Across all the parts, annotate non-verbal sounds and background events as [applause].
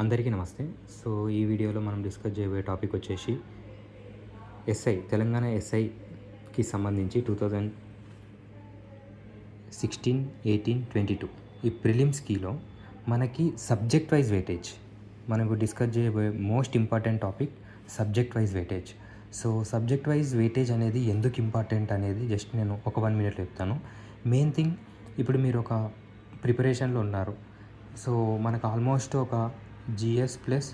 అందరికీ నమస్తే. సో ఈ వీడియోలో మనం డిస్కస్ చేయబోయే టాపిక్ వచ్చేసి ఎస్ఐ తెలంగాణ ఎస్ఐకి సంబంధించి two thousand sixteen eighteen twenty two ఈ ప్రిలిమ్స్కిలో మనకి సబ్జెక్ట్ వైజ్ వెయిటేజ్ మనకు డిస్కస్ చేయబోయే most important topic subject wise weightage. So subject wise weightage అనేది ఎందుకు ఇంపార్టెంట్ అనేది జస్ట్ నేను ఒక వన్ మినిట్ చెప్తాను. మెయిన్ థింగ్ ఇప్పుడు మీరు ఒక ప్రిపరేషన్లో ఉన్నారు. సో మనకు ఆల్మోస్ట్ ఒక జిఎస్ ప్లస్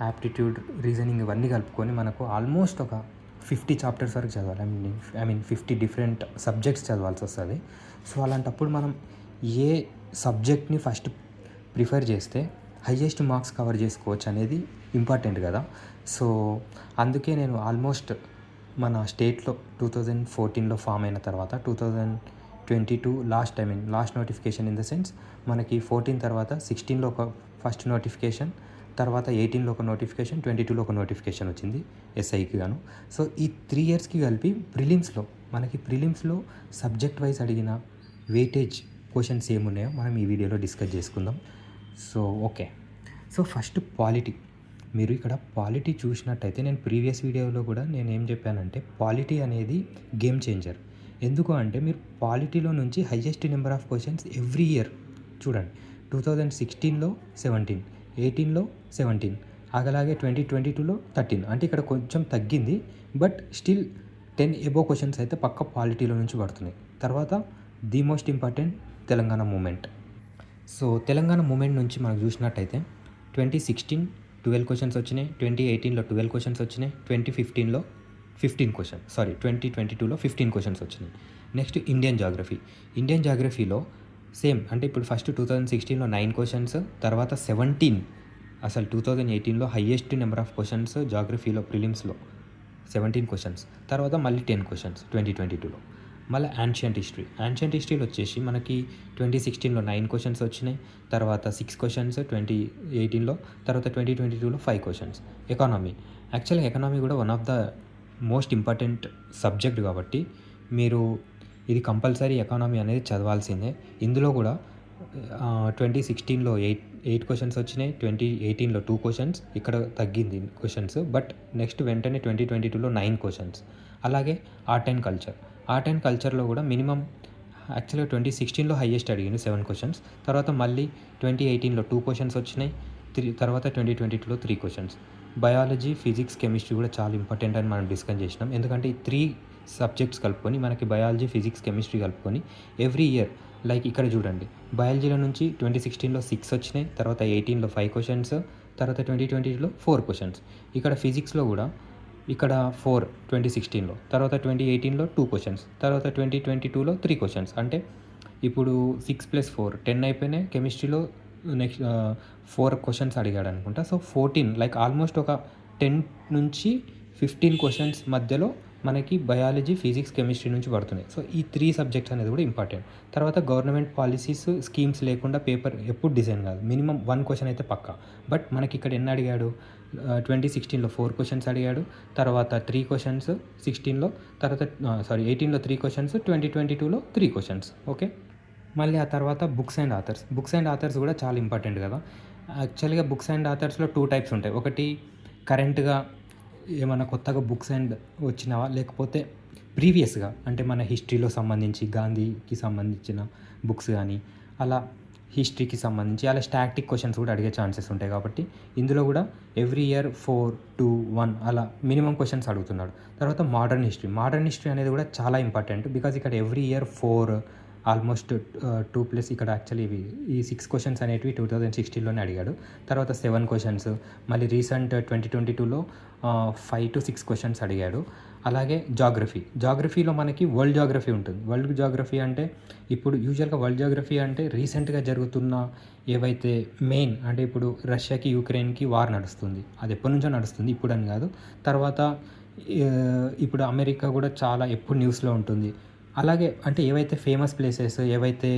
యాప్టిట్యూడ్ రీజనింగ్ ఇవన్నీ కలుపుకొని మనకు ఆల్మోస్ట్ ఒక ఫిఫ్టీ చాప్టర్స్ వరకు చదవాలి. I mean I mean fifty different subjects చదవాల్సి వస్తుంది. సో అలాంటప్పుడు మనం ఏ సబ్జెక్ట్ని ఫస్ట్ ప్రిఫర్ చేస్తే హయ్యెస్ట్ మార్క్స్ కవర్ చేసుకోవచ్చు అనేది ఇంపార్టెంట్ కదా. సో అందుకే నేను ఆల్మోస్ట్ మన స్టేట్లో టూ థౌజండ్ ఫోర్టీన్లో ఫామ్ అయిన తర్వాత two thousand twenty two last I mean last notification in the sense మనకి ఫోర్టీన్ తర్వాత సిక్స్టీన్లో ఒక ఫస్ట్ నోటిఫికేషన్ తర్వాత ఎయిటీన్లో ఒక నోటిఫికేషన్ ట్వంటీ టూలో ఒక నోటిఫికేషన్ వచ్చింది ఎస్ఐకి గాను. సో ఈ త్రీ ఇయర్స్కి కలిపి ప్రిలిమ్స్లో మనకి ప్రిలిమ్స్లో సబ్జెక్ట్ వైజ్ అడిగిన వెయిటేజ్ క్వశ్చన్స్ ఏమున్నాయో మనం ఈ వీడియోలో డిస్కస్ చేసుకుందాం. So okay. So first polity మీరు ఇక్కడ పాలిటీ చూసినట్టయితే నేను ప్రీవియస్ వీడియోలో కూడా నేను ఏం చెప్పానంటే పాలిటీ అనేది గేమ్ చేంజర్. ఎందుకు అంటే మీరు పాలిటీలో నుంచి highest number of questions every year చూడండి. టూ థౌజండ్ సిక్స్టీన్లో సెవెంటీన్ ఎయిటీన్లో సెవెంటీన్ అలాగే ట్వంటీ ట్వంటీ టూలో థర్టీన్ అంటే ఇక్కడ కొంచెం తగ్గింది but still ten above questions అయితే పక్క పాలిటీలో నుంచి పడుతున్నాయి. తర్వాత the most important Telangana movement so Telangana movement నుంచి మనం చూసినట్టయితే ట్వంటీ సిక్స్టీన్ ట్వెల్వ్ క్వశ్చన్స్ వచ్చినాయి ట్వంటీ ఎయిటీన్లో ట్వెల్వ్ క్వశ్చన్స్ వచ్చినాయి ట్వంటీ ఫిఫ్టీన్లో fifteen question sorry twenty twenty టూలో ఫిఫ్టీన్ క్వశ్చన్స్ వచ్చినాయి. నెక్స్ట్ ఇండియన్ జాగ్రఫీ ఇండియన్ జాగ్రఫీలో సేమ్. అంటే ఇప్పుడు ఫస్ట్ టూ థౌజండ్ సిక్స్టీన్లో నైన్ క్వశ్చన్స్ తర్వాత సెవెంటీన్ అసలు టూ థౌజండ్ ఎయిటీన్లో హయ్యెస్ట్ నెంబర్ ఆఫ్ క్వశ్చన్స్ జాగ్రఫీలో ప్రిలిమ్స్లో సెవెంటీన్ క్వశ్చన్స్ తర్వాత మళ్ళీ టెన్ క్వశ్చన్స్ ట్వంటీ ట్వంటీ టూలో మళ్ళీ యాన్షియంట్ హిస్టరీ యాన్షియంట్ హిస్టరీలో వచ్చేసి మనకి ట్వంటీ సిక్స్టీన్లో నైన్ క్వశ్చన్స్ వచ్చినాయి తర్వాత సిక్స్ క్వశ్చన్స్ ట్వంటీ ఎయిటీన్లో తర్వాత ట్వంటీ ట్వంటీ టూలో ఫైవ్ క్వశ్చన్స్ ఎకానమీ యాక్చువల్గా ఎకానమీ కూడా one of the most important subject కాబట్టి మీరు ఇది కంపల్సరీ ఎకానమీ అనేది చదవాల్సిందే. ఇందులో కూడా ట్వంటీ సిక్స్టీన్లో ఎయిట్ ఎయిట్ క్వశ్చన్స్ వచ్చినాయి ట్వంటీ ఎయిటీన్లో టూ క్వశ్చన్స్ ఇక్కడ తగ్గింది క్వశ్చన్స్ బట్ నెక్స్ట్ వెంటనే ట్వంటీ ట్వంటీ టూలో నైన్ క్వశ్చన్స్ అలాగే art and culture. Art and కల్చర్లో కూడా మినిమం యాక్చువల్గా ట్వంటీ సిక్స్టీన్లో హయ్యెస్ట్ అడిగింది సెవెన్ క్వశ్చన్స్ తర్వాత మళ్ళీ ట్వంటీ ఎయిటీన్లో టూ క్వశ్చన్స్ వచ్చినాయి త్రీ తర్వాత ట్వంటీ ట్వంటీ టూలో three questions biology physics chemistry కూడా చాలా ఇంపార్టెంట్ అని మనం డిస్కస్ చేసినాం. ఎందుకంటే ఈ త్రీ సబ్జెక్ట్స్ కలుపుకొని మనకి బయాలజీ ఫిజిక్స్ కెమిస్ట్రీ కలుపుకొని ఎవ్రీ ఇయర్ లైక్ ఇక్కడ చూడండి. బయాలజీలో నుంచి ట్వంటీ సిక్స్టీన్లో సిక్స్ వచ్చినాయి తర్వాత ఎయిటీన్లో ఫైవ్ క్వశ్చన్స్ తర్వాత ట్వంటీ ట్వంటీలో ఫోర్ క్వశ్చన్స్. ఇక్కడ ఫిజిక్స్లో కూడా ఇక్కడ ఫోర్ ట్వంటీ సిక్స్టీన్లో తర్వాత ట్వంటీ ఎయిటీన్లో టూ క్వశ్చన్స్ తర్వాత ట్వంటీ ట్వంటీ టూలో త్రీ క్వశ్చన్స్. అంటే ఇప్పుడు సిక్స్ ప్లస్ ఫోర్ టెన్ అయిపోయినాయి కెమిస్ట్రీలో నెక్స్ట్ ఫోర్ క్వశ్చన్స్ అడిగాడు అనుకుంటా. సో ఫోర్టీన్ లైక్ ఆల్మోస్ట్ ఒక టెన్ నుంచి ఫిఫ్టీన్ క్వశ్చన్స్ మధ్యలో మనకి బయాలజీ ఫిజిక్స్ కెమిస్ట్రీ నుంచి పడుతున్నాయి. సో ఈ త్రీ సబ్జెక్ట్స్ అనేది కూడా ఇంపార్టెంట్. తర్వాత గవర్నమెంట్ పాలసీస్ స్కీమ్స్ లేకుండా పేపర్ ఎప్పుడు డిజైన్ కాదు. మినిమం వన్ క్వశ్చన్ అయితే పక్కా. బట్ మనకి ఇక్కడ ఎన్ని అడిగాడు? ట్వంటీ సిక్స్టీన్లో ఫోర్ క్వశ్చన్స్ అడిగాడు. తర్వాత త్రీ క్వశ్చన్స్ సిక్స్టీన్లో తర్వాత సారీ ఎయిటీన్లో త్రీ క్వశ్చన్స్ ట్వంటీ ట్వంటీ టూలో త్రీ క్వశ్చన్స్. ఓకే? మళ్ళీ ఆ తర్వాత books and authors. Books and authors కూడా చాలా ఇంపార్టెంట్ కదా. యాక్చువల్గా బుక్స్ అండ్ ఆథర్స్లో టూ టైప్స్ ఉంటాయి. ఒకటి కరెంట్గా ఏమైనా కొత్తగా బుక్స్ అండ్ వచ్చినవా? లేకపోతే ప్రీవియస్గా అంటే మన హిస్టరీలో సంబంధించి గాంధీకి సంబంధించిన బుక్స్ కానీ అలా హిస్టరీకి సంబంధించి అలా స్టాటిక్ క్వశ్చన్స్ కూడా అడిగే ఛాన్సెస్ ఉంటాయి కాబట్టి ఇందులో కూడా every year four two one అలా మినిమం క్వశ్చన్స్ అడుగుతున్నాడు. తర్వాత మోడర్న్ హిస్టరీ. మోడర్న్ హిస్టరీ అనేది కూడా చాలా ఇంపార్టెంట్ బికాజ్ ఇక్కడ every year four almost two plus ఇక్కడ యాక్చువల్లీ ఇవి ఈ సిక్స్ క్వశ్చన్స్ అనేటివి టూ థౌజండ్ సిక్స్టీన్లోనే అడిగాడు. తర్వాత సెవెన్ క్వశ్చన్స్. మళ్ళీ రీసెంట్ ట్వంటీ ట్వంటీ టూలో ఫైవ్ టు సిక్స్ క్వశ్చన్స్ అడిగాడు. అలాగే జాగ్రఫీ జాగ్రఫీలో మనకి వరల్డ్ జాగ్రఫీ ఉంటుంది. వరల్డ్ జాగ్రఫీ అంటే ఇప్పుడు యూజువల్గా వరల్డ్ జాగ్రఫీ అంటే రీసెంట్గా జరుగుతున్న ఏవైతే మెయిన్ అంటే ఇప్పుడు రష్యాకి యూక్రెయిన్కి వార్ నడుస్తుంది. అది ఎప్పటి నుంచో నడుస్తుంది. ఇప్పుడు అని కాదు. తర్వాత ఇప్పుడు అమెరికా కూడా చాలా ఎప్పుడు న్యూస్లో ఉంటుంది. అలాగే అంటే ఏవైతే ఫేమస్ ప్లేసెస్ ఏవైతే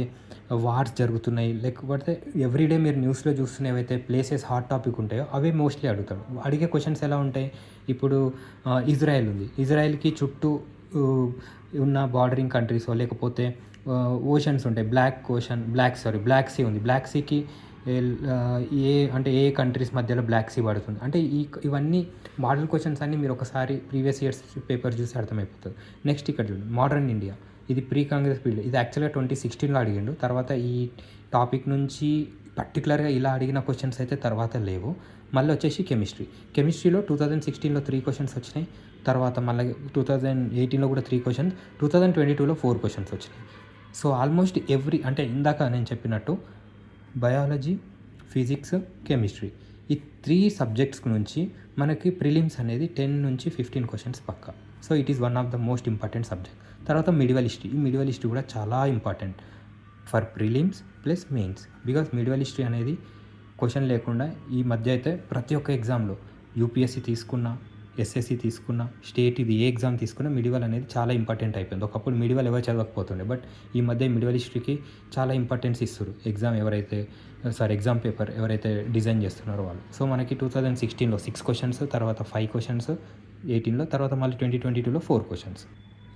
వార్స్ జరుగుతున్నాయి లేకపోతే ఎవ్రీడే మీరు న్యూస్లో చూస్తున్న ఏవైతే ప్లేసెస్ హాట్ టాపిక్ ఉంటాయో అవి మోస్ట్లీ అడుగుతాడు అడిగే క్వశ్చన్స్ ఎలా ఉంటాయి? ఇప్పుడు ఇజ్రాయెల్ ఉంది. ఇజ్రాయెల్కి చుట్టూ ఉన్న బార్డరింగ్ కంట్రీస్ లేకపోతే ఓషన్స్ ఉంటాయి. Black ocean black sorry black sea ఉంది. బ్లాక్ సీకి ఏ అంటే ఏ కంట్రీస్ మధ్యలో బ్లాక్ సీ పడుతుంది? అంటే ఈ ఇవన్నీ మోడల్ క్వశ్చన్స్ అన్నీ మీరు ఒకసారి ప్రీవియస్ ఇయర్స్ పేపర్ చూసి అర్థమైపోతుంది. నెక్స్ట్ ఇక్కడ చూడండి మోడర్న్ ఇండియా ఇది ప్రీ కాంగ్రెస్ పీరియడ్ ఇది యాక్చువల్గా ట్వంటీ సిక్స్టీన్లో అడిగిండు. తర్వాత ఈ టాపిక్ నుంచి పర్టికులర్గా ఇలా అడిగిన క్వశ్చన్స్ అయితే తర్వాత లేవు. మళ్ళీ వచ్చేసి కెమిస్ట్రీ కెమిస్ట్రీలో టూ థౌజండ్ సిక్స్టీన్లో త్రీ క్వశ్చన్స్ వచ్చినాయి. తర్వాత మళ్ళీ టూ థౌజండ్ ఎయిటీన్లో కూడా three questions two thousand twenty టూలో ఫోర్ క్వశ్చన్స్ వచ్చినాయి. సో ఆల్మోస్ట్ ఎవ్రీ అంటే ఇందాక నేను చెప్పినట్టు బయాలజీ ఫిజిక్స్ కెమిస్ట్రీ ఈ త్రీ సబ్జెక్ట్స్ నుంచి మనకి ప్రిలిమ్స్ అనేది టెన్ నుంచి ఫిఫ్టీన్ క్వశ్చన్స్ పక్క. So it is one of the most important subject తర్వాత మిడివల్ హిస్టరీ. ఈ మిడివల్ హిస్టరీ కూడా చాలా important for prelims plus mains because medieval history అనేది క్వశ్చన్ లేకుండా ఈ మధ్య అయితే ప్రతి ఒక్క ఎగ్జామ్లో యూపీఎస్సీ తీసుకున్నా ఎస్ఎస్సి తీసుకున్నా స్టేట్ ఇది ఏ ఎగ్జామ్ తీసుకున్నా మిడివల్ అనేది చాలా ఇంపార్టెంట్ అయిపోయింది. ఒకప్పుడు మిడివల్ ఎవరు చదవకపోతుండే బట్ ఈ మధ్య మిడివల్ హిస్టరీకి చాలా ఇంపార్టెన్స్ ఇస్తారు ఎగ్జామ్ ఎవరైతే సారీ ఎగ్జామ్ పేపర్ ఎవరైతే డిజైన్ చేస్తున్నారో వాళ్ళు. సో మనకి టూ థౌజండ్ సిక్స్టీన్లో సిక్స్ క్వశ్చన్స్ తర్వాత ఫైవ్ క్వశ్చన్స్ ఎయిటీన్లో తర్వాత మళ్ళీ ట్వంటీ ట్వంటీ టూలో ఫోర్ క్వశ్చన్స్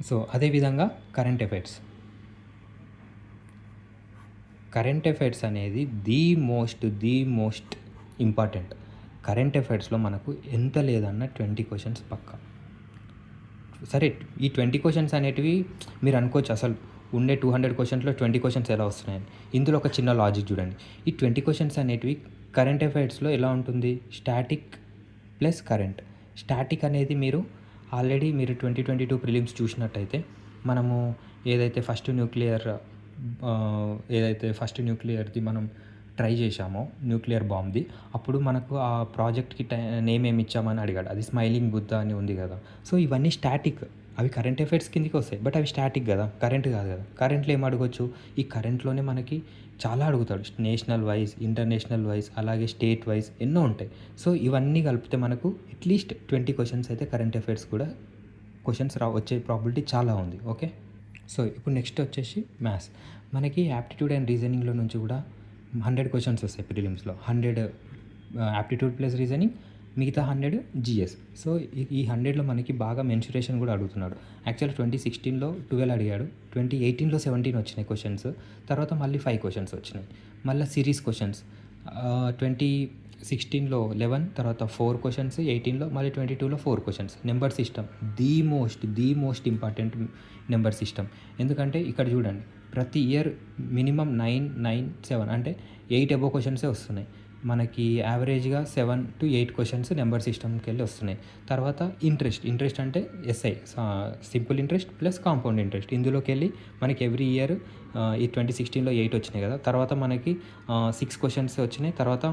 సో అదేవిధంగా కరెంట్ అఫైర్స్ కరెంట్ అఫైర్స్ అనేది the most the most important current అఫైర్స్లో మనకు ఎంత లేదన్న ట్వంటీ క్వశ్చన్స్ పక్కా. సరే ఈ ట్వంటీ క్వశ్చన్స్ అనేటివి మీరు అనుకోవచ్చు అసలు ఉండే టూ హండ్రెడ్ క్వశ్చన్స్లో ట్వంటీ క్వశ్చన్స్ ఎలా వస్తున్నాయని. ఇందులో ఒక చిన్న లాజిక్ చూడండి. ఈ ట్వంటీ క్వశ్చన్స్ అనేటివి కరెంట్ అఫైర్స్లో ఎలా ఉంటుంది? Static plus current. స్టాటిక్ అనేది మీరు ఆల్రెడీ మీరు ట్వంటీ ట్వంటీ టూ ప్రిలిమ్స్ చూసినట్టయితే మనము ఏదైతే ఫస్ట్ న్యూక్లియర్ ఏదైతే ఫస్ట్ న్యూక్లియర్ది మనం ట్రై చేశామో న్యూక్లియర్ బాంబ్ది. అప్పుడు మనకు ఆ ప్రాజెక్ట్కి నేమ్ ఏమి ఇచ్చామని అడిగాడు. అది స్మైలింగ్ బుద్ధ అని ఉంది కదా. సో ఇవన్నీ స్టాటిక్. అవి కరెంట్ ఎఫెక్ట్స్ కిందకి వస్తాయి. బట్ అవి స్టాటిక్ కదా. కరెంట్ కాదు కదా. కరెంట్లో ఏం అడగొచ్చు? ఈ కరెంట్లోనే మనకి చాలా అడుగుతాడు. నేషనల్ వైజ్ ఇంటర్నేషనల్ వైజ్ అలాగే స్టేట్ వైజ్ ఎన్నో ఉంటాయి. సో ఇవన్నీ కలిపితే మనకు అట్లీస్ట్ ట్వంటీ క్వశ్చన్స్ అయితే కరెంట్ ఎఫైర్స్ కూడా క్వశ్చన్స్ రా వచ్చే ప్రాబిలిటీ చాలా ఉంది. ఓకే? సో ఇప్పుడు నెక్స్ట్ వచ్చేసి మ్యాథ్స్. మనకి యాప్టిట్యూడ్ అండ్ రీజనింగ్లో నుంచి కూడా హండ్రెడ్ క్వశ్చన్స్ వస్తాయి ప్రిలిమ్స్లో. హండ్రెడ్ యాప్టిట్యూడ్ ప్లస్ రీజనింగ్ మిగతా హండ్రెడ్ జిఎస్. సో ఈ- ఈ హండ్రెడ్లో మనకి బాగా మెన్సురేషన్ కూడా అడుగుతున్నాడు. యాక్చువల్ ట్వంటీ సిక్స్టీన్లో ట్వెల్వ్ అడిగాడు. ట్వంటీ ఎయిటీన్లో సెవెంటీన్ వచ్చినాయి క్వశ్చన్స్. తర్వాత మళ్ళీ ఫైవ్ క్వశ్చన్స్ వచ్చినాయి. మళ్ళీ సిరీస్ క్వశ్చన్స్. ట్వంటీ సిక్స్టీన్లో లెవెన్ తర్వాత ఫోర్ క్వశ్చన్స్. ఎయిటీన్లో మళ్ళీ ట్వంటీ టూలో four questions. Number system. The most the most important number system. ఎందుకంటే ఇక్కడ చూడండి ప్రతి year minimum nine nine seven అంటే ఎయిట్ అబో క్వశ్చన్సే వస్తున్నాయి. మనకి యావరేజ్గా seven to eight questions number సిస్టమ్కి వెళ్ళి వస్తున్నాయి. తర్వాత ఇంట్రెస్ట్ ఇంట్రెస్ట్ అంటే SI simple interest plus compound interest ఇందులోకి వెళ్ళి మనకి ఎవ్రీ ఇయర్ ఈ ట్వంటీ సిక్స్టీన్లో ఎయిట్ వచ్చినాయి కదా. తర్వాత మనకి సిక్స్ క్వశ్చన్స్ వచ్చినాయి. తర్వాత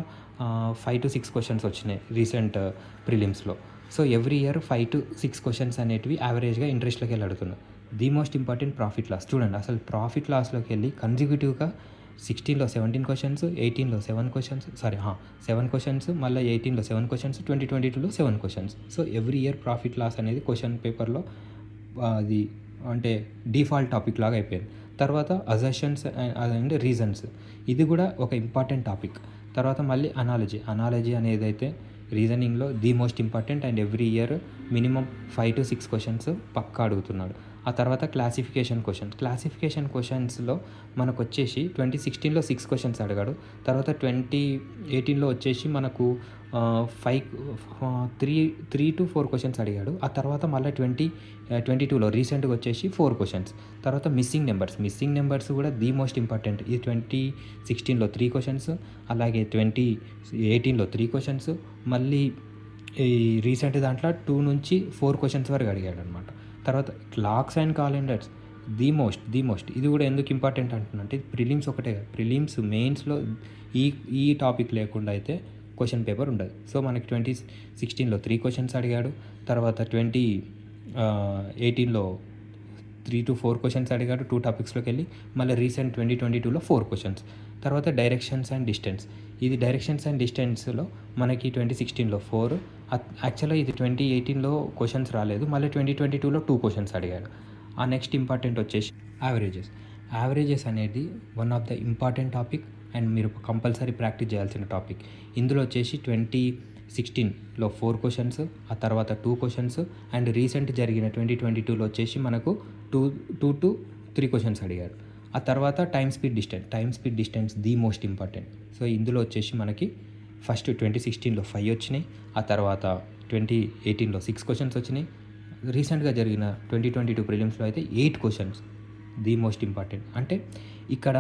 ఫైవ్ టు సిక్స్ క్వశ్చన్స్ వచ్చినాయి recent ప్రిలిమ్స్లో so every year five to six questions అనేటివి యావరేజ్గా ఇంట్రెస్ట్లోకి వెళ్ళి అడుగుతున్నాయి. The most important profit loss. చూడండి అసలు ప్రాఫిట్ లాస్లోకి వెళ్ళి కన్జిక్యూటివ్గా సిక్స్టీన్లో సెవెంటీన్ క్వశ్చన్స్ ఎయిటీన్లో seven questions sorry seven questions మళ్ళీ ఎయిటీన్లో సెవెన్ క్వశ్చన్స్ ట్వంటీ ట్వంటీ టూలో seven questions so every year profit loss అనేది క్వశ్చన్ పేపర్లో అది అంటే డిఫాల్ట్ టాపిక్ లాగా అయిపోయింది. తర్వాత అజెషన్స్ అండ్ రీజన్స్ ఇది కూడా ఒక ఇంపార్టెంట్ టాపిక్ తర్వాత మళ్ళీ అనాలజీ అనాలజీ అనేది అయితే రీజనింగ్లో the most important and every year minimum five to six questions పక్కా అడుగుతున్నాడు. ఆ తర్వాత క్లాసిఫికేషన్ క్వశ్చన్ క్లాసిఫికేషన్ క్వశ్చన్స్లో మనకు వచ్చేసి ట్వంటీ సిక్స్టీన్లో సిక్స్ క్వశ్చన్స్ అడిగాడు. తర్వాత ట్వంటీ ఎయిటీన్లో వచ్చేసి మనకు five three three to four questions అడిగాడు. ఆ తర్వాత మళ్ళీ ట్వంటీ ట్వంటీ టూలో రీసెంట్గా వచ్చేసి ఫోర్ క్వశ్చన్స్ తర్వాత మిస్సింగ్ నెంబర్స్ మిస్సింగ్ నెంబర్స్ కూడా ది మోస్ట్ ఇంపార్టెంట్ ఈ ట్వంటీ సిక్స్టీన్లో త్రీ క్వశ్చన్స్ అలాగే ట్వంటీ ఎయిటీన్లో త్రీ క్వశ్చన్స్ మళ్ళీ ఈ రీసెంట్ దాంట్లో టూ నుంచి ఫోర్ క్వశ్చన్స్ వరకు అడిగాడు అనమాట తర్వాత clocks and calendars the most the most ఇది కూడా ఎందుకు ఇంపార్టెంట్ అంటున్నంటే ప్రిలిమ్స్ ఒకటే ప్రిలిమ్స్ మెయిన్స్లో ఈ ఈ టాపిక్ లేకుండా అయితే క్వశ్చన్ పేపర్ ఉండదు. సో మనకి ట్వంటీ సిక్స్టీన్లో త్రీ క్వశ్చన్స్ అడిగాడు తర్వాత ట్వంటీ ఎయిటీన్లో త్రీ టు ఫోర్ క్వశ్చన్స్ అడిగాడు టూ టాపిక్స్లోకి వెళ్ళి మళ్ళీ రీసెంట్ ట్వంటీ ట్వంటీ టూలో ఫోర్ క్వశ్చన్స్. తర్వాత డైరెక్షన్స్ అండ్ డిస్టెన్స్. ఇది డైరెక్షన్స్ అండ్ డిస్టెన్స్లో మనకి ట్వంటీ సిక్స్టీన్లో ఫోర్ యాక్చువల్గా ఇది ట్వంటీ ఎయిటీన్లో క్వశ్చన్స్ రాలేదు. మళ్ళీ ట్వంటీ ట్వంటీ టూలో టూ క్వశ్చన్స్ అడిగాడు ఆ నెక్స్ట్ ఇంపార్టెంట్ వచ్చేసి యావరేజెస్ యావరేజెస్ అనేది one of the important topic and మీరు కంపల్సరీ ప్రాక్టీస్ చేయాల్సిన టాపిక్ ఇందులో వచ్చేసి ట్వంటీ సిక్స్టీన్లో ఫోర్ క్వశ్చన్స్ ఆ తర్వాత టూ క్వశ్చన్స్ అండ్ రీసెంట్ జరిగిన ట్వంటీ ట్వంటీ టూలో వచ్చేసి మనకు two two to three questions అడిగారు. ఆ తర్వాత time speed distance time speed distance the most important so ఇందులో వచ్చేసి మనకి ఫస్ట్ ట్వంటీ సిక్స్టీన్లో ఫైవ్ వచ్చినాయి. ఆ తర్వాత ట్వంటీ ఎయిటీన్లో సిక్స్ క్వశ్చన్స్ వచ్చినాయి. రీసెంట్గా జరిగిన ట్వంటీ ట్వంటీ టూ ప్రిలిమ్స్లో అయితే eight questions the most important అంటే ఇక్కడ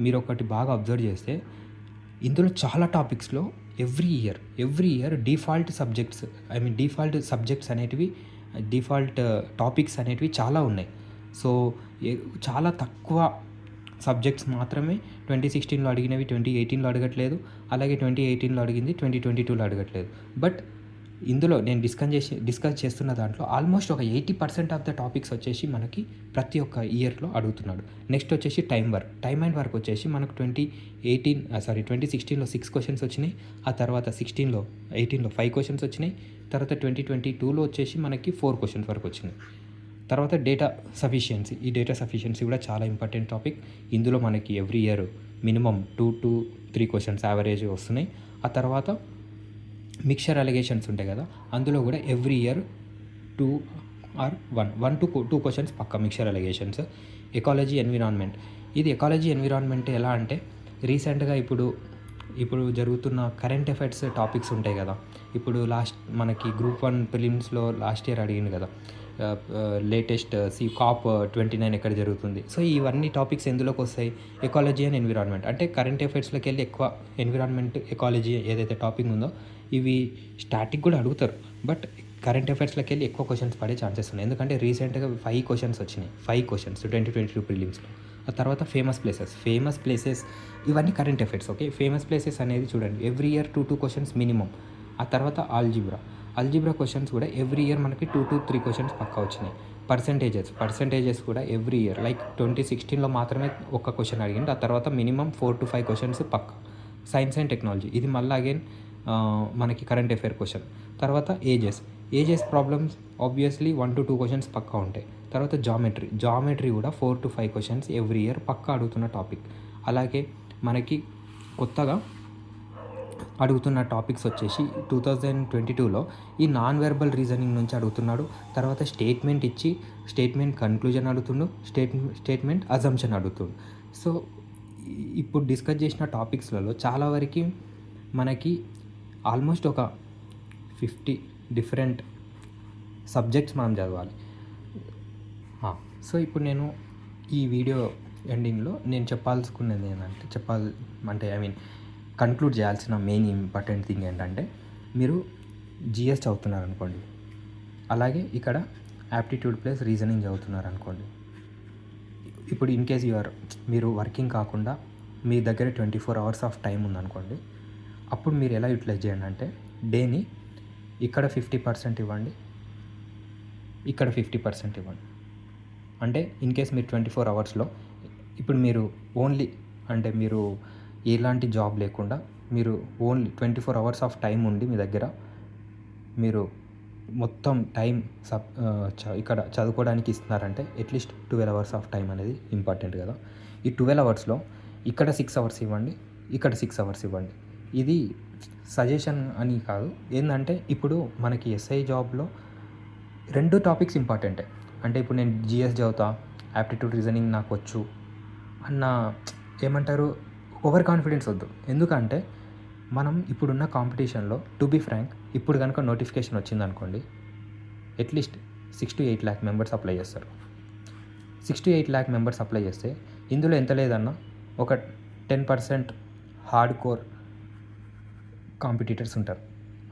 మీరు ఒకటి బాగా అబ్జర్వ్ చేస్తే ఇందులో చాలా టాపిక్స్లో every year every year default subjects I mean default subjects అనేటివి డిఫాల్ట్ టాపిక్స్ అనేటివి చాలా ఉన్నాయి. సో చాలా తక్కువ సబ్జెక్ట్స్ మాత్రమే ట్వంటీ సిక్స్టీన్లో అడిగినవి ట్వంటీ ఎయిటీన్లో అడగట్లేదు. అలాగే ట్వంటీ ఎయిటీన్లో అడిగింది ట్వంటీ ట్వంటీ టూలో అడగట్లేదు. బట్ ఇందులో నేను డిస్కస్ చేసి డిస్కస్ చేస్తున్న దాంట్లో ఆల్మోస్ట్ ఒక eighty percent of the topics వచ్చేసి మనకి ప్రతి ఒక్క ఇయర్లో అడుగుతున్నాడు. నెక్స్ట్ వచ్చేసి time work. Time and work వచ్చేసి మనకు ట్వంటీ ఎయిటీన్ సారీ ట్వంటీ సిక్స్టీన్లో సిక్స్ క్వశ్చన్స్ వచ్చినాయి. ఆ తర్వాత సిక్స్టీన్లో ఎయిటీన్లో ఫైవ్ క్వశ్చన్స్ వచ్చినాయి. తర్వాత ట్వంటీ ట్వంటీ టూలో వచ్చేసి మనకి ఫోర్ క్వశ్చన్స్ వరకు వచ్చినాయి. తర్వాత డేటా సఫిషియన్సీ ఈ డేటా సఫిషియన్సీ కూడా చాలా ఇంపార్టెంట్ టాపిక్ ఇందులో మనకి every year minimum two to three questions average వస్తున్నాయి. ఆ తర్వాత మిక్చర్ అలిగేషన్స్ ఉంటాయి కదా అందులో కూడా every year two or one one to two questions పక్క మిక్చర్ అలిగేషన్స్ ఎకాలజీ ఎన్విరాన్మెంట్ ఇది ఎకాలజీ ఎన్విరాన్మెంట్ ఎలా అంటే రీసెంట్గా ఇప్పుడు ఇప్పుడు జరుగుతున్న కరెంట్ అఫైర్స్ టాపిక్స్ ఉంటాయి కదా. ఇప్పుడు లాస్ట్ మనకి గ్రూప్ వన్ ఫిలిమ్స్లో లాస్ట్ ఇయర్ అడిగింది కదా. Latest C COP twenty nine ఎక్కడ జరుగుతుంది? సో ఇవన్నీ టాపిక్స్ ఎందులోకి వస్తాయి? ఎకాలజీ అండ్ ఎన్విరాన్మెంట్ అంటే కరెంట్ అఫైర్స్లోకి వెళ్ళి ఎక్కువ ఎన్విరాన్మెంట్ ఎకాలజీ ఏదైతే టాపిక్ ఉందో ఇవి స్టాటిక్ కూడా అడుగుతారు. బట్ కరెంట్ అఫైర్స్లోకి వెళ్ళి ఎక్కువ క్వశ్చన్స్ పడే ఛాన్సెస్ ఉన్నాయి. ఎందుకంటే రీసెంట్గా ఫైవ్ క్వశ్చన్స్ వచ్చినాయి. Five questions twenty twenty two ప్రిలిమ్స్లో ఆ తర్వాత ఫేమస్ ప్లేసెస్ ఫేమస్ ప్లేసెస్ ఇవన్నీ current affairs okay famous places అనేది చూడండి. Every year two two questions minimum ఆ తర్వాత ఆల్జిబ్రా అల్జిబ్రా క్వశ్చన్స్ కూడా ఎవ్రీ ఇయర్ మనకి టూ టు త్రీ క్వశ్చన్స్ పక్కా వచ్చినాయి. పర్సంటేజెస్ పర్సంటేజెస్ కూడా ఎవ్రీ ఇయర్ లైక్ ట్వంటీ సిక్స్టీన్లో మాత్రమే ఒక క్వశ్చన్ అడిగింది ఆ తర్వాత minimum four to five questions Pakka. Science and technology ఇది మళ్ళీ అగైన్ మనకి కరెంట్ అఫేర్ క్వశ్చన్ తర్వాత ages ages problems obviously one to two questions పక్కా ఉంటాయి. తర్వాత జామెట్రీ జామెట్రీ కూడా four to five questions every year పక్కా అడుగుతున్న టాపిక్ అలాగే మనకి కొత్తగా అడుగుతున్న టాపిక్స్ వచ్చేసి టూ థౌజండ్ ట్వంటీ టూలో ఈ నాన్ వెర్బల్ రీజనింగ్ నుంచి అడుగుతున్నాడు. తర్వాత స్టేట్మెంట్ ఇచ్చి స్టేట్మెంట్ కన్క్లూజన్ అడుగుతుండు స్టేట్ స్టేట్మెంట్ అజంప్షన్ అడుగుతుండు. సో ఇప్పుడు డిస్కస్ చేసిన టాపిక్స్లలో చాలా వరకు మనకి ఆల్మోస్ట్ ఒక ఫిఫ్టీ డిఫరెంట్ సబ్జెక్ట్స్ మనం చదవాలి. సో ఇప్పుడు నేను ఈ వీడియో ఎండింగ్లో నేను చెప్పాల్సుకున్నది ఏంటంటే చెప్పాలి అంటే ఐ మీన్ కన్క్లూడ్ చేయాల్సిన మెయిన్ ఇంపార్టెంట్ థింగ్ ఏంటంటే మీరు జిఎస్ చదువుతున్నారనుకోండి. అలాగే ఇక్కడ యాప్టిట్యూడ్ ప్లస్ రీజనింగ్ చదువుతున్నారు అనుకోండి ఇప్పుడు ఇన్ కేస్ యూఆర్ మీరు వర్కింగ్ కాకుండా మీ దగ్గర twenty four hours of time ఉందనుకోండి అప్పుడు మీరు ఎలా యూటిలైజ్ చేయండి అంటే డేని ఇక్కడ ఫిఫ్టీ పర్సెంట్ ఇవ్వండి ఇక్కడ ఫిఫ్టీ పర్సెంట్ ఇవ్వండి. అంటే ఇన్ కేస్ మీరు ట్వంటీ ఫోర్ అవర్స్లో ఇప్పుడు మీరు ఓన్లీ అంటే మీరు ఎలాంటి జాబ్ లేకుండా మీరు only twenty four hours of time ఉండి మీ దగ్గర మీరు మొత్తం టైం సబ్ చ- ఇక్కడ చదువుకోవడానికి ఇస్తున్నారంటే at least twelve hours of time అనేది ఇంపార్టెంట్ కదా. ఈ ట్వెల్వ్ అవర్స్లో ఇక్కడ సిక్స్ అవర్స్ ఇవ్వండి ఇక్కడ సిక్స్ అవర్స్ ఇవ్వండి. ఇది సజెషన్ అని కాదు. ఏంటంటే ఇప్పుడు మనకి ఎస్ఐ జాబ్లో రెండు టాపిక్స్ ఇంపార్టెంటే. అంటే ఇప్పుడు నేను జిఎస్ చదువుతా యాప్టిట్యూడ్ రీజనింగ్ నాకు వచ్చు అన్న ఏమంటారు? ఓవర్ కాన్ఫిడెన్స్ వద్దు. ఎందుకంటే మనం ఇప్పుడున్న కాంపిటీషన్లో టు బీ ఫ్రాంక్ ఇప్పుడు కనుక నోటిఫికేషన్ వచ్చిందనుకోండి at least six to eight lakh members apply చేస్తారు. Six to eight lakh members apply చేస్తే ఇందులో ఎంత లేదన్నా ఒక ten percent hard core competitors ఉంటారు.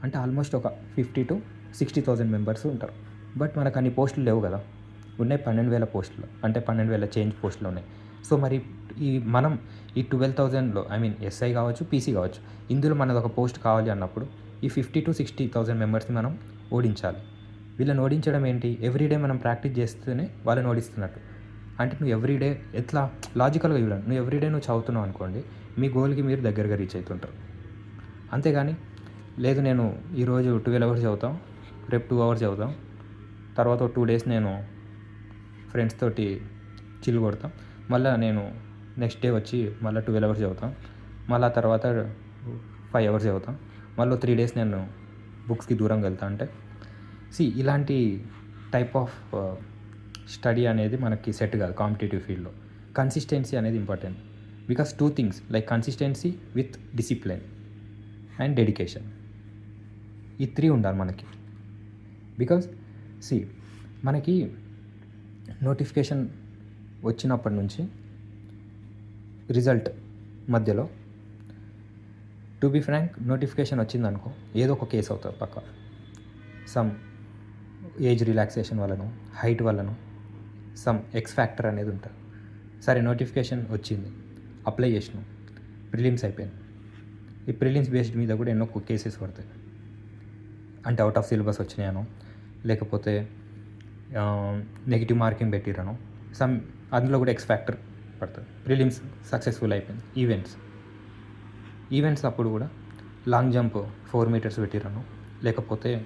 అంటే ఆల్మోస్ట్ ఒక fifty to sixty thousand members ఉంటారు. బట్ మనకు అన్ని పోస్టులు లేవు కదా. ఉన్నాయి పన్నెండు వేల పోస్టులు. అంటే పన్నెండు వేల చేంజ్ పోస్టులు ఉన్నాయి. సో మరి ఈ మనం ఈ ట్వెల్వ్ థౌజండ్లో ఐ మీన్ ఎస్ఐ కావచ్చు పీసీ కావచ్చు ఇందులో మనది ఒక పోస్ట్ కావాలి అన్నప్పుడు ఈ ఫిఫ్టీ టు సిక్స్టీ థౌజండ్ మెంబర్స్ని మనం ఓడించాలి. వీళ్ళని ఓడించడం ఏంటి? ఎవ్రీడే మనం ప్రాక్టీస్ చేస్తేనే వాళ్ళని ఓడిస్తున్నట్టు. అంటే నువ్వు ఎవ్రీడే ఎట్లా? లాజికల్గా చూడండి నువ్వు ఎవ్రీడే నువ్వు చదువుతున్నావు అనుకోండి మీ గోల్కి మీరు దగ్గరగా రీచ్ అవుతుంటారు అంతేగాని లేదు నేను ఈరోజు ట్వెల్వ్ అవర్స్ చదువుతాం రేపు టూ అవర్స్ చదువుతాం తర్వాత టూ డేస్ నేను ఫ్రెండ్స్ తోటి చిల్లు కొడతాం. మళ్ళీ నేను నెక్స్ట్ డే వచ్చి మళ్ళీ ట్వెల్వ్ అవర్స్ చదువుతాం. మళ్ళీ తర్వాత ఫైవ్ అవర్స్ చదువుతాం. మళ్ళీ త్రీ డేస్ నేను బుక్స్కి దూరంగా వెళ్తా అంటే సి ఇలాంటి టైప్ ఆఫ్ స్టడీ అనేది మనకి సెట్ కాదు కాంపిటేటివ్ ఫీల్డ్లో కన్సిస్టెన్సీ అనేది important because two things like consistency with discipline and dedication ఈ త్రీ ఉండాలి మనకి. బికాస్ సి మనకి నోటిఫికేషన్ వచ్చినప్పటి నుంచి రిజల్ట్ మధ్యలో. టు బి ఫ్రాంక్ నోటిఫికేషన్ వచ్చిందనుకో ఏదో ఒక కేసు అవుతుంది పక్క. సమ్ ఏజ్ రిలాక్సేషన్ వలన హైట్ వలన సమ్ ఎక్స్ ఫ్యాక్టర్ అనేది ఉంటుంది. సరే నోటిఫికేషన్ వచ్చింది. అప్లై చేసినాం. ప్రిలిమ్స్ అయిపోయింది ఈ ప్రిలిమ్స్ బేస్డ్ మీద కూడా ఎన్నో కేసెస్ పడతాయి. అంటే అవుట్ ఆఫ్ సిలబస్ వచ్చినాయను లేకపోతే నెగిటివ్ మార్కింగ్ పెట్టిరను సమ్ అందులో కూడా ఎక్స్ ఫ్యాక్టర్ పడుతుంది. ప్రిలిమ్స్ సక్సెస్ఫుల్ అయిపోయింది. ఈవెంట్స్ ఈవెంట్స్ అప్పుడు కూడా లాంగ్ జంప్ ఫోర్ మీటర్స్ పెట్టిరను లేకపోతే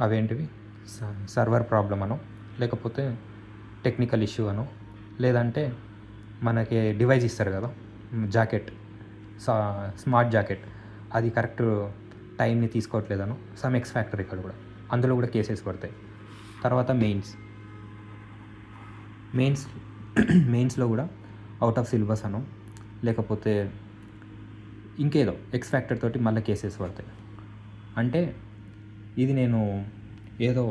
అవేంటివి? సర్వర్ ప్రాబ్లం అనో. లేకపోతే టెక్నికల్ ఇష్యూ అనో. లేదంటే మనకి డివైజ్ ఇస్తారు కదా జాకెట్. Smart jacket. అది కరెక్ట్ టైంని తీసుకోవట్లేదను. సమ్ ఎక్స్ ఫ్యాక్టర్ ఇక్కడ కూడా. అందులో కూడా కేసెస్ పడతాయి. తర్వాత మెయిన్స్ మెయిన్స్ [clears throat] మెయిన్స్లో కూడా అవుట్ ఆఫ్ సిలబస్ అను లేకపోతే ఇంకేదో ఎక్స్ ఫ్యాక్టర్ తోటి మళ్ళీ కేసెస్ పడతాయి. అంటే ఇది నేను ఏదో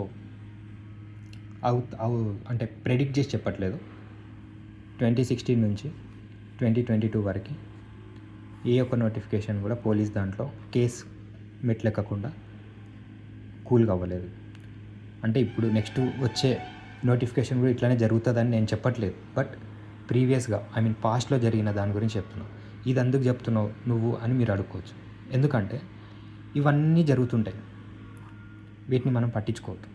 అవు అవు అంటే ప్రెడిక్ట్ చేసి చెప్పట్లేదు. ట్వంటీ సిక్స్టీన్ నుంచి ట్వంటీ ట్వంటీ టూ వరకు ఏ ఒక్క నోటిఫికేషన్ కూడా పోలీస్ దాంట్లో కేస్ మెట్లెక్కకుండా కూల్గా అవ్వలేదు. అంటే ఇప్పుడు నెక్స్ట్ వచ్చే నోటిఫికేషన్ కూడా ఇట్లానే జరుగుతుందని నేను చెప్పట్లేదు. బట్ ప్రీవియస్గా ఐ మీన్ పాస్ట్లో జరిగిన దాని గురించి చెప్తున్నావు. ఇది అందుకు చెప్తున్నావు నువ్వు అని మీరు అడుక్కోవచ్చు. ఎందుకంటే ఇవన్నీ జరుగుతుంటాయి. వీటిని మనం పట్టించుకోవద్దు.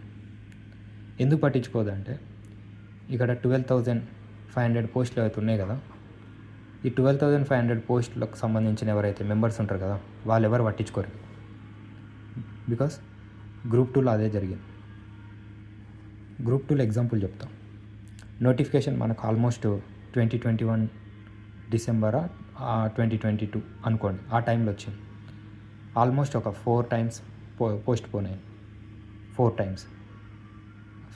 ఎందుకు పట్టించుకోవద్దు అంటే ఇక్కడ ట్వెల్వ్ థౌజండ్ ఫైవ్ హండ్రెడ్ పోస్టులు అయితే ఉన్నాయి కదా ఈ ట్వెల్వ్ థౌజండ్ ఫైవ్ హండ్రెడ్ పోస్టులకు సంబంధించిన ఎవరైతే మెంబర్స్ ఉంటారు కదా వాళ్ళు ఎవరు పట్టించుకోరు. బికాస్ గ్రూప్ టూలో అదే జరిగింది. గ్రూప్ టూలో ఎగ్జాంపుల్ చెప్తాం. నోటిఫికేషన్ మనకు ఆల్మోస్ట్ ట్వంటీ ట్వంటీ వన్ డిసెంబరా ట్వంటీ ట్వంటీ టూ అనుకోండి ఆ టైంలో వచ్చింది. ఆల్మోస్ట్ ఒక ఫోర్ టైమ్స్ పో పోస్ట్ పోన్ అయింది ఫోర్ టైమ్స్.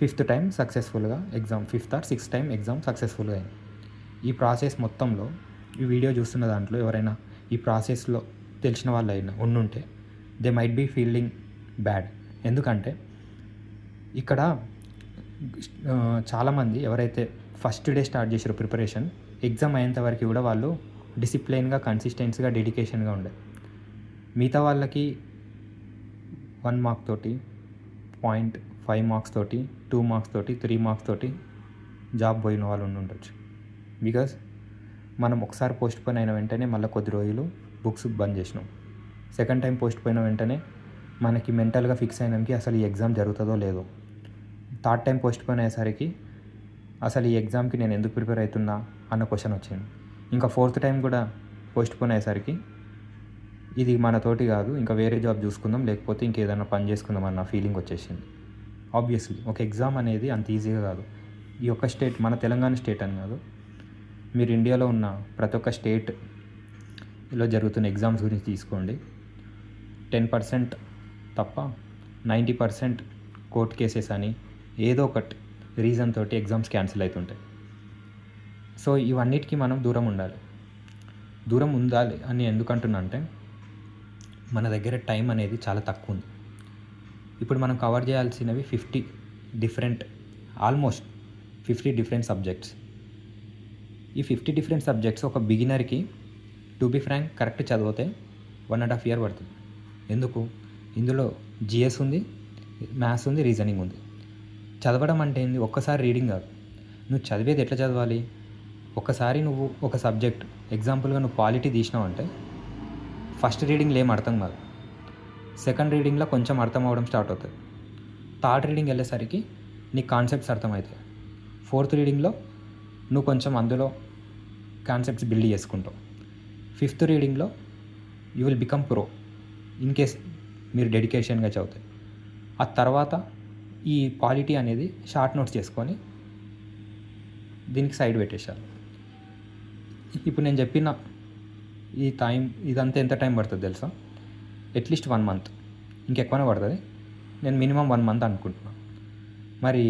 ఫిఫ్త్ టైం సక్సెస్ఫుల్గా exam fifth or sixth time exam సక్సెస్ఫుల్గా అయింది. ఈ ప్రాసెస్ మొత్తంలో ఈ వీడియో చూస్తున్న దాంట్లో ఎవరైనా ఈ ప్రాసెస్లో తెలిసిన వాళ్ళు అయినా ఉండుంటే they might be feeling bad ఎందుకంటే ఇక్కడ చాలామంది ఎవరైతే ఫస్ట్ డే స్టార్ట్ చేసారో ప్రిపరేషన్ ఎగ్జామ్ అయ్యేంత వరకు కూడా వాళ్ళు డిసిప్లైన్గా కన్సిస్టెన్సీగా డెడికేషన్గా ఉండే. మిగతా వాళ్ళకి వన్ మార్క్ తోటి పాయింట్ ఫైవ్ మార్క్స్ తోటి టూ మార్క్స్ తోటి త్రీ మార్క్స్ తోటి జాబ్ పోయిన వాళ్ళు ఉండి ఉండొచ్చు. బికాస్ మనం ఒకసారి పోస్ట్ పోయిన అయిన వెంటనే మళ్ళీ కొద్ది రోజులు బుక్స్ బంద్ చేసినాం. సెకండ్ టైం పోస్ట్ పోయిన వెంటనే మనకి మెంటల్గా ఫిక్స్ అయినాకి అసలు ఈ ఎగ్జామ్ జరుగుతుందో లేదో. థర్డ్ టైం పోస్ట్ అయ్యేసరికి అసలు ఈ ఎగ్జామ్కి నేను ఎందుకు ప్రిపేర్ అవుతున్నా అన్న క్వశ్చన్ వచ్చింది. ఇంకా ఫోర్త్ టైం కూడా పోస్ట్ పోన్ అయ్యేసరికి ఇది మన తోటి కాదు ఇంకా వేరే జాబ్ చూసుకుందాం లేకపోతే ఇంకేదైనా పని చేసుకుందాం అన్న ఫీలింగ్ వచ్చేసింది. ఆబ్వియస్లీ ఒక ఎగ్జామ్ అనేది అంత ఈజీగా కాదు. ఈ ఒక్క స్టేట్ మన తెలంగాణ స్టేట్ అని కాదు. మీరు ఇండియాలో ఉన్న ప్రతి ఒక్క స్టేట్లో జరుగుతున్న ఎగ్జామ్స్ గురించి తీసుకోండి. టెన్ పర్సెంట్ తప్ప నైంటీ పర్సెంట్ కోర్ట్ కేసెస్ అని ఏదో ఒకటి రీజన్ తోటి ఎగ్జామ్స్ క్యాన్సిల్ అవుతుంటాయి సో ఇవన్నిటికీ మనం దూరం ఉండాలి. దూరం ఉండాలి అని ఎందుకంటున్నా అంటే మన దగ్గర టైం అనేది చాలా తక్కువ ఉంది. ఇప్పుడు మనం కవర్ చేయాల్సినవి fifty different almost fifty different subjects ఈ ఫిఫ్టీ డిఫరెంట్ సబ్జెక్ట్స్ ఒక బిగినర్కి టు బి ఫ్రాంక్ కరెక్ట్ చదివితే వన్ అండ్ హాఫ్ ఇయర్ పడుతుంది. ఎందుకు? ఇందులో జిఎస్ ఉంది మ్యాథ్స్ ఉంది రీజనింగ్ ఉంది. చదవడం అంటే ఏంది? ఒక్కసారి రీడింగ్ కాదు. నువ్వు చదివేది ఎట్లా చదవాలి? ఒకసారి నువ్వు ఒక సబ్జెక్ట్ ఎగ్జాంపుల్గా నువ్వు పాలిటీ తీసినావు అంటే ఫస్ట్ రీడింగ్లో ఏం అర్థం కాదు. సెకండ్ రీడింగ్లో కొంచెం అర్థం అవ్వడం స్టార్ట్ అవుతుంది థర్డ్ రీడింగ్ వెళ్ళేసరికి నీ కాన్సెప్ట్స్ అర్థమవుతాయి. ఫోర్త్ రీడింగ్లో నువ్వు కొంచెం అందులో కాన్సెప్ట్స్ బిల్డ్ చేసుకుంటావు. Fifth రీడింగ్లో you will become pro in case మీరు డెడికేషన్గా చదువుతాయి. ఆ తర్వాత ఈ పాలిటీ అనేది షార్ట్ నోట్స్ చేసుకొని దీనికి సైడ్ పెట్టేశారు ఇప్పుడు నేను చెప్పిన ఈ టైం ఇదంతా ఎంత టైం పడుతుంది తెలుసా? అట్లీస్ట్ వన్ మంత్ ఇంకెక్కువనే పడుతుంది. నేను మినిమం వన్ మంత్ అనుకుంటున్నాను మరి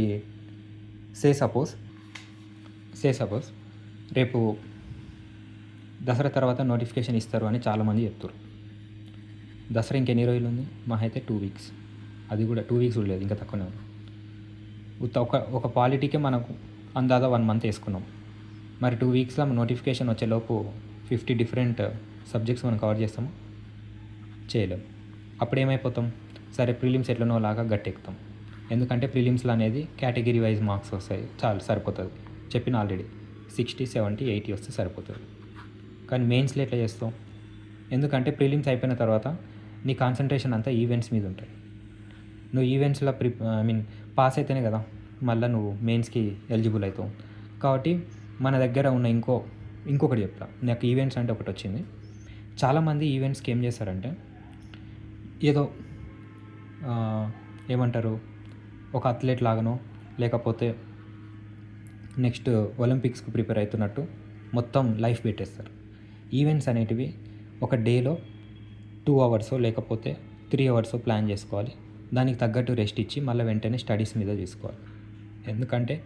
సే సపోజ్ సే సపోజ్ రేపు దసరా తర్వాత నోటిఫికేషన్ ఇస్తారు అని చాలామంది చెప్తారు దసరా ఇంకెన్ని రోజులు ఉంది? మా అయితే టూ వీక్స్ అది కూడా టూ వీక్స్ కూడా లేదు ఇంకా తక్కువనే ఉంది. ఒక ఒక పాలిటీకే మనకు అందాదా వన్ మంత్ వేసుకున్నాం. మరి టూ వీక్స్లో నోటిఫికేషన్ వచ్చేలోపు ఫిఫ్టీ డిఫరెంట్ సబ్జెక్ట్స్ మనం కవర్ చేస్తాము. చేయలేం. అప్పుడు ఏమైపోతాం? సరే ప్రిలిమ్స్ ఎట్లనో లాగా గట్టెక్కుతాం. ఎందుకంటే ప్రిలిమ్స్లో అనేది కేటగిరీ వైజ్ మార్క్స్ వస్తాయి. చాలు సరిపోతుంది. చెప్పిన ఆల్రెడీ సిక్స్టీ సెవెంటీ ఎయిటీ వస్తే సరిపోతుంది. కానీ మెయిన్స్లో ఎట్లా చేస్తాం? ఎందుకంటే ప్రిలిమ్స్ అయిపోయిన తర్వాత నీ కాన్సన్ట్రేషన్ అంతా ఈవెంట్స్ మీద ఉంటుంది నువ్వు ఈవెంట్స్లో ప్రిప ఐ మీన్ పాస్ అయితేనే కదా మళ్ళీ నువ్వు మెయిన్స్కి ఎలిజిబుల్ అవుతావు. కాబట్టి మన దగ్గర ఉన్న ఇంకో ఇంకొకటి చెప్తా. నాకు ఈవెంట్స్ అంటే ఒకటి వచ్చింది. చాలామంది ఈవెంట్స్కి ఏం చేస్తారంటే ఏదో ఏమంటారు? ఒక అథ్లెట్ లాగానో లేకపోతే నెక్స్ట్ ఒలింపిక్స్కి ప్రిపేర్ అవుతున్నట్టు మొత్తం లైఫ్ పెట్టేస్తారు. ఈవెంట్స్ అనేటివి ఒక డేలో టూ అవర్స్ లేకపోతే త్రీ అవర్స్ ప్లాన్ చేసుకోవాలి. దానికి తగ్గట్టు రెస్ట్ ఇచ్చి మళ్ళీ వెంటనే స్టడీస్ మీద తీసుకోవాలి. ఎందుకంటే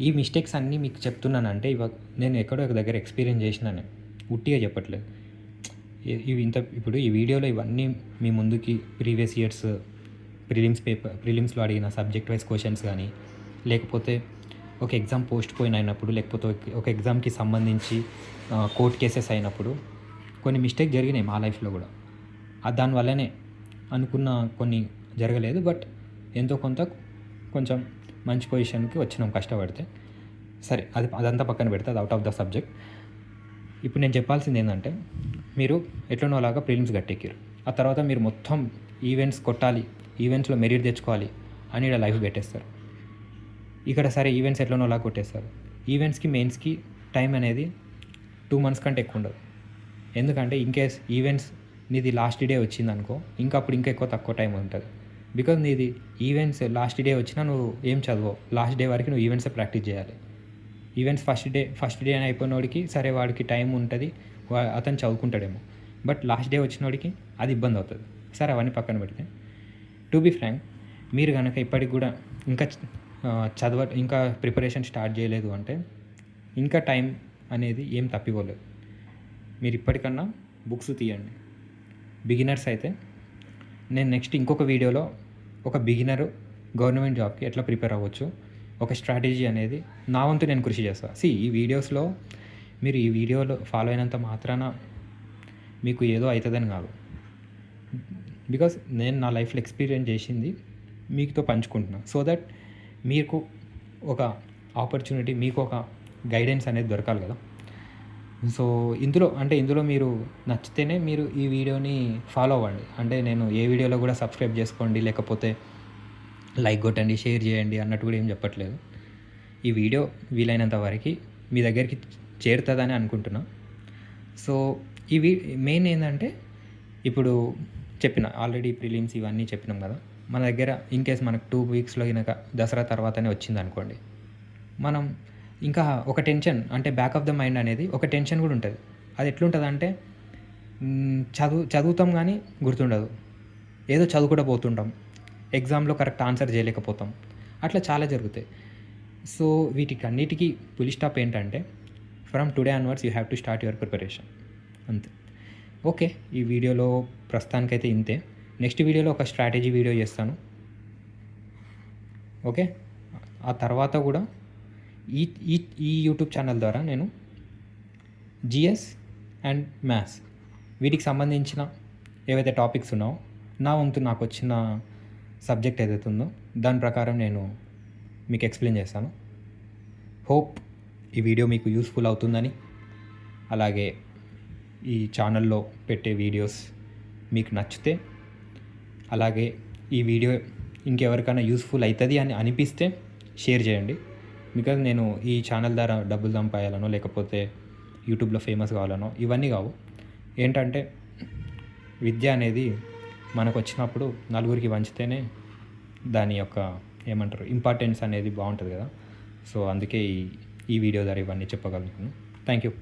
ఈ మిస్టేక్స్ అన్నీ మీకు చెప్తున్నానంటే ఇవ నేను ఎక్కడో ఒక దగ్గర ఎక్స్పీరియన్స్ చేసినాను. ఉట్టిగా చెప్పట్లేదు. ఇవి ఇంత ఇప్పుడు ఈ వీడియోలో ఇవన్నీ మీ ముందుకి ప్రీవియస్ ఇయర్స్ ప్రిలిమ్స్ పేపర్ ప్రిలిమ్స్లో అడిగిన సబ్జెక్ట్ వైజ్ క్వశ్చన్స్ కానీ లేకపోతే ఒక ఎగ్జామ్ పోస్ట్ పోయిన అయినప్పుడు లేకపోతే ఒక- ఎగ్జామ్కి సంబంధించి కోర్ట్ కేసెస్ అయినప్పుడు కొన్ని మిస్టేక్ జరిగినాయి మా లైఫ్లో కూడా. దానివల్లనే అనుకున్న కొన్ని జరగలేదు బట్ ఎంతో కొంత కొంచెం మంచి పొజిషన్కి వచ్చినాం కష్టపడితే. సరే అది అదంతా పక్కన పెడితే అది అవుట్ ఆఫ్ ద సబ్జెక్ట్ ఇప్పుడు నేను చెప్పాల్సింది ఏంటంటే మీరు ఎట్లనో అలాగా ప్రిలిమ్స్ గట్టెక్కారు ఆ తర్వాత మీరు మొత్తం ఈవెంట్స్ కొట్టాలి ఈవెంట్స్లో మెరిట్ తెచ్చుకోవాలి అని ఇక్కడ లైఫ్ పెట్టేస్తారు. ఇక్కడ సరే ఈవెంట్స్ ఎట్లనో అలా కొట్టేస్తారు. ఈవెంట్స్కి మెయిన్స్కి టైం అనేది టూ మంత్స్ కంటే ఎక్కువ ఉండదు. ఎందుకంటే ఇన్కేస్ ఈవెంట్స్ నీది లాస్ట్ డే వచ్చింది అనుకో ఇంకా అప్పుడు ఇంకా ఎక్కువ తక్కువ టైం ఉంటుంది. బికాజ్ నీది ఈవెంట్స్ లాస్ట్ డే వచ్చినా నువ్వు ఏం చదవవు. లాస్ట్ డే వరకు నువ్వు ఈవెంట్స్ ప్రాక్టీస్ చేయాలి. Events first day first day అని అయిపోయినోడికి సరే వాడికి టైం ఉంటుంది వా- అతను చదువుకుంటాడేమో. బట్ లాస్ట్ డే వచ్చినోడికి అది ఇబ్బంది అవుతుంది. సరే అవన్నీ పక్కన పెడితే. టు బి ఫ్రాంక్ మీరు కనుక ఇప్పటికి కూడా ఇంకా చదవ ఇంకా ప్రిపరేషన్ స్టార్ట్ చేయలేదు అంటే ఇంకా టైం అనేది ఏం తప్పిపోలేదు మీరు ఇప్పటికన్నా బుక్స్ తీయండి. బిగినర్స్ అయితే నేను నెక్స్ట్ ఇంకొక వీడియోలో ఒక బిగినర్ గవర్నమెంట్ జాబ్కి ఎట్లా ప్రిపేర్ అవ్వచ్చు ఒక స్ట్రాటజీ అనేది నా వంతు నేను కృషి చేస్తాను సి ఈ వీడియోస్లో మీరు ఈ వీడియోలో ఫాలో అయినంత మాత్రాన మీకు ఏదో అవుతుందని కాదు. బికాస్ నేను నా లైఫ్లో ఎక్స్పీరియన్స్ చేసింది మీతో పంచుకుంటున్నాను సో దట్ మీకు ఒక ఆపర్చునిటీ మీకు ఒక గైడెన్స్ అనేది దొరకాలి కదా. సో ఇందులో అంటే ఇందులో మీరు నచ్చితేనే మీరు ఈ వీడియోని ఫాలో అవ్వండి. అంటే నేను ఏ వీడియోలో కూడా సబ్స్క్రైబ్ చేసుకోండి లేకపోతే లైక్ కొట్టండి షేర్ చేయండి అన్నట్టు కూడా ఏం చెప్పట్లేదు. ఈ వీడియో వీలైనంత వరకు మీ దగ్గరికి చేరుతుందని అనుకుంటున్నా. సో ఇవి మెయిన్ ఏంటంటే ఇప్పుడు చెప్పిన ఆల్రెడీ ప్రిలిమ్స్ ఇవన్నీ చెప్పినాం కదా. మన దగ్గర ఇన్ కేస్ మనకు టూ వీక్స్లో కనుక దసరా తర్వాతనే వచ్చింది అనుకోండి మనం ఇంకా ఒక టెన్షన్ అంటే బ్యాక్ ఆఫ్ ద మైండ్ అనేది ఒక టెన్షన్ కూడా ఉంటుంది. అది ఎట్లుంటుంది అంటే చదువు చదువుతాం కానీ గుర్తుండదు. ఏదో చదువుకుంటూ పోతుంటాం. ఎగ్జామ్లో కరెక్ట్ ఆన్సర్ చేయలేకపోతాం. అట్లా చాలా జరుగుతాయి. సో వీటికి అన్నిటికీ పులి స్టాప్ ఏంటంటే from today onwards you have to start your preparation అంతే. ఓకే ఈ వీడియోలో ప్రస్తుతానికైతే ఇంతే. నెక్స్ట్ వీడియోలో ఒక స్ట్రాటజీ వీడియో చేస్తాను. ఓకే? ఆ తర్వాత కూడా ఈ ఈ ఈ యూట్యూబ్ ఛానల్ ద్వారా నేను జిఎస్ అండ్ మ్యాథ్స్ వీటికి సంబంధించిన ఏవైతే టాపిక్స్ ఉన్నాయో నా వంతు నాకు వచ్చిన సబ్జెక్ట్ ఏదైతే ఉందో దాని ప్రకారం నేను మీకు ఎక్స్ప్లెయిన్ చేస్తాను. హోప్ ఈ వీడియో మీకు యూస్ఫుల్ అవుతుందని అలాగే ఈ ఛానల్లో పెట్టే వీడియోస్ మీకు నచ్చితే అలాగే ఈ వీడియో ఇంకెవరికైనా యూస్ఫుల్ అవుతుంది అని అనిపిస్తే షేర్ చేయండి. బికాజ్ నేను ఈ ఛానల్ ద్వారా డబ్బులు సంపాయాలనో లేకపోతే యూట్యూబ్లో ఫేమస్ కావాలనో ఇవన్నీ కావు. ఏంటంటే విద్య అనేది మనకు వచ్చినప్పుడు నలుగురికి పంచితేనే దాని యొక్క ఏమంటారు ఇంపార్టెన్స్ అనేది బాగుంటుంది కదా. సో అందుకే ఈ ఈ వీడియో ద్వారా ఇవన్నీ చెప్పగలుగుతున్నాను. Thank you